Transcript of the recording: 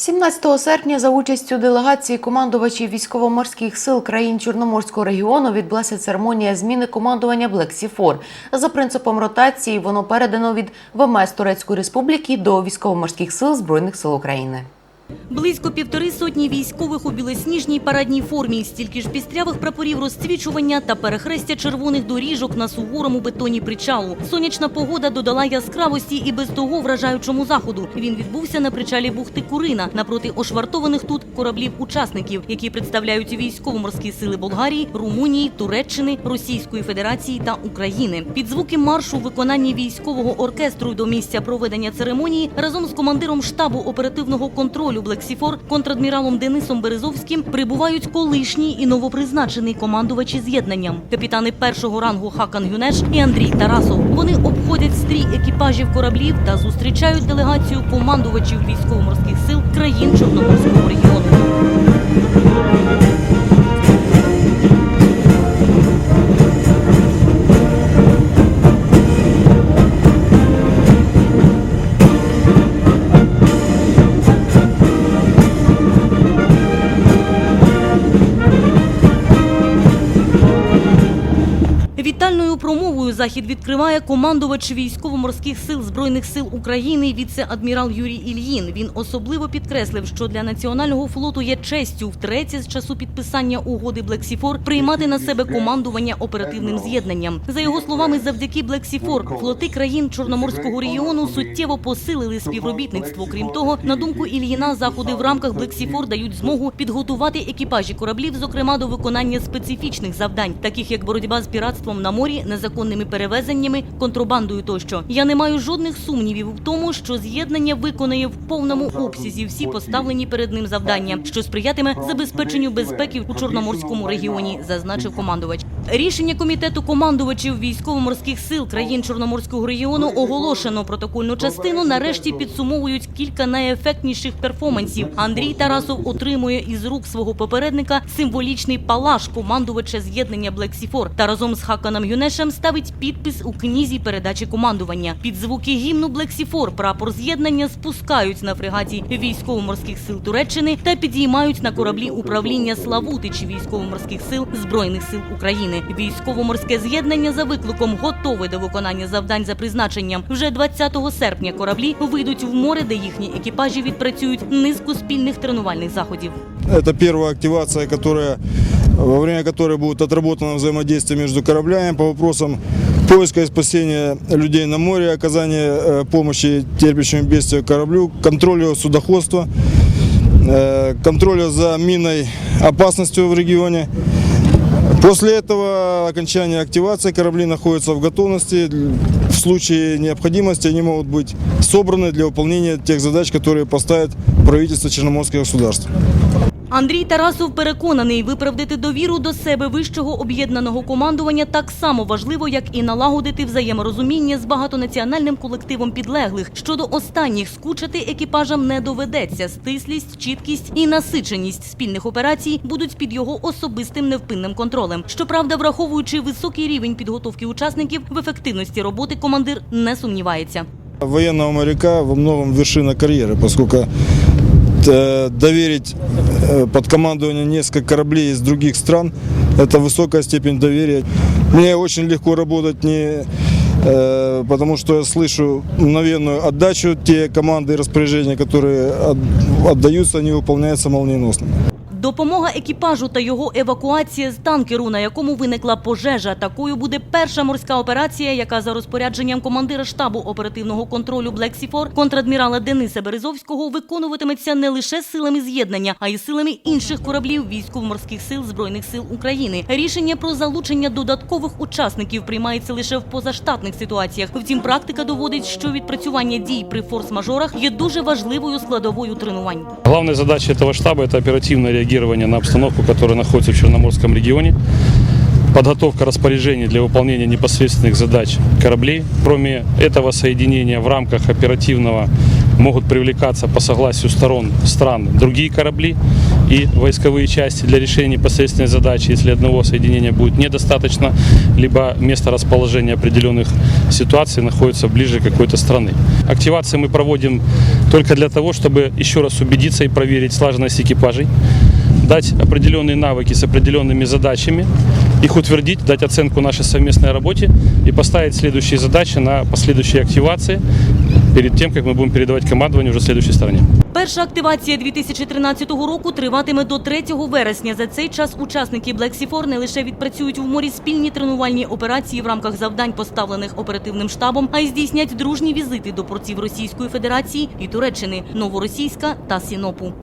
17 серпня за участю делегації командувачів військово-морських сил країн Чорноморського регіону відбулася церемонія зміни командування Black Sea 4. За принципом ротації воно передано від ВМС Турецької Республіки до військово-морських сил Збройних сил України. Близько півтори сотні військових у білосніжній парадній формі, стільки ж пістрявих прапорів розцвічування та перехрестя червоних доріжок на суворому бетоні причалу. Сонячна погода додала яскравості і без того вражаючому заходу. Він відбувся на причалі бухти Курина напроти ошвартованих тут кораблів-учасників, які представляють військово-морські сили Болгарії, Румунії, Туреччини, Російської Федерації та України. Під звуки маршу в виконанні військового оркестру до місця проведення церемонії разом з командиром штабу оперативного контролю Блексіфор контрадміралом Денисом Березовським прибувають колишній і новопризначений командувачі з'єднанням, капітани першого рангу Хакан Гюнеш і Андрій Тарасов. Вони обходять стрій екіпажів кораблів та зустрічають делегацію командувачів військово-морських сил країн Чорноморського регіону. Вітальною промовою захід відкриває командувач військово-морських сил збройних сил України віце-адмірал Юрій Ільїн. Він особливо підкреслив, що для національного флоту є честю втретє з часу підписання угоди Блексіфор приймати на себе командування оперативним з'єднанням. За його словами, завдяки Блексіфор флоти країн Чорноморського регіону суттєво посилили співробітництво. Крім того, на думку Ільїна, заходи в рамках Блексіфор дають змогу підготувати екіпажі кораблів, зокрема до виконання специфічних завдань, таких як боротьба з піратством на морі, незаконними перевезеннями, контрабандою тощо. Я не маю жодних сумнівів в тому, що з'єднання виконає в повному обсязі всі поставлені перед ним завдання, що сприятиме забезпеченню безпеки у чорноморському регіоні, зазначив командувач. Рішення комітету командувачів військово-морських сил країн Чорноморського регіону оголошено протокольну частину. Нарешті підсумовують кілька найефектніших перформансів. Андрій Тарасов отримує із рук свого попередника символічний палаш командувача з'єднання Блексіфор та разом з Хаканом Юнешем ставить підпис у книзі передачі командування. Під звуки гімну Блексіфор прапор з'єднання спускають на фрегаті військово-морських сил Туреччини та підіймають на кораблі управління Славутич військово-морських сил збройних сил України. Військово-морське з'єднання за викликом готове до виконання завдань за призначенням. Вже 20 серпня кораблі вийдуть в море, де їхні екіпажі відпрацюють низку спільних тренувальних заходів. Это первая активация, которая, во время которой будет отработано взаимодействие между кораблями по вопросам поиска и спасения людей на море, оказания э, помощи терпящему бедствию кораблю, контроля судоходства, э, контроля за минной опасностью в регионе. После этого окончания активации корабли находятся в готовности. В случае необходимости они могут быть собраны для выполнения тех задач, которые поставит правительство Черноморского государства. Андрій Тарасов переконаний, виправдати довіру до себе вищого об'єднаного командування так само важливо, як і налагодити взаєморозуміння з багатонаціональним колективом підлеглих. Щодо останніх скучати екіпажам не доведеться. Стислість, чіткість і насиченість спільних операцій будуть під його особистим невпинним контролем. Щоправда, враховуючи високий рівень підготовки учасників, в ефективності роботи командир не сумнівається. Военного моряка во многом вершина карьеры, поскольку доверить э, под командование несколько кораблей из других стран – это высокая степень доверия. Мне очень легко работать не э, потому что я слышу мгновенную отдачу, те команды и распоряжения, которые от- отдаются, они выполняются молниеносно. Допомога екіпажу та його евакуація з танкеру, на якому виникла пожежа. Такою буде перша морська операція, яка за розпорядженням командира штабу оперативного контролю Блексіфор контрадмірала Дениса Березовського виконуватиметься не лише силами з'єднання, а й силами інших кораблів військово-морських сил збройних сил України. Рішення про залучення додаткових учасників приймається лише в позаштатних ситуаціях. Втім, практика доводить, що відпрацювання дій при форс-мажорах є дуже важливою складовою тренувань. Главная задача этого штаба – это оперативное реагирование на обстановку, которая находится в Черноморском регионе, подготовка распоряжений для выполнения непосредственных задач кораблей. Кроме этого соединения в рамках оперативного могут привлекаться по согласию сторон стран другие корабли. и войсковые части для решения непосредственной задачи, если одного соединения будет недостаточно, либо место расположения определенных ситуаций находится ближе какой-то страны. Активации мы проводим только для того, чтобы еще раз убедиться и проверить слаженность экипажей, дать определенные навыки с определенными задачами, их утвердить, дать оценку нашей совместной работе и поставить следующие задачи на последующие активации перед тем, как мы будем передавать командование уже следующей стороне. Перша активація 2013 року триватиме до 3 вересня. За цей час учасники Black Sea 4 не лише відпрацюють в морі спільні тренувальні операції в рамках завдань, поставлених оперативним штабом, а й здійснять дружні візити до портів Російської Федерації і Туреччини – Новоросійська та Сінопу.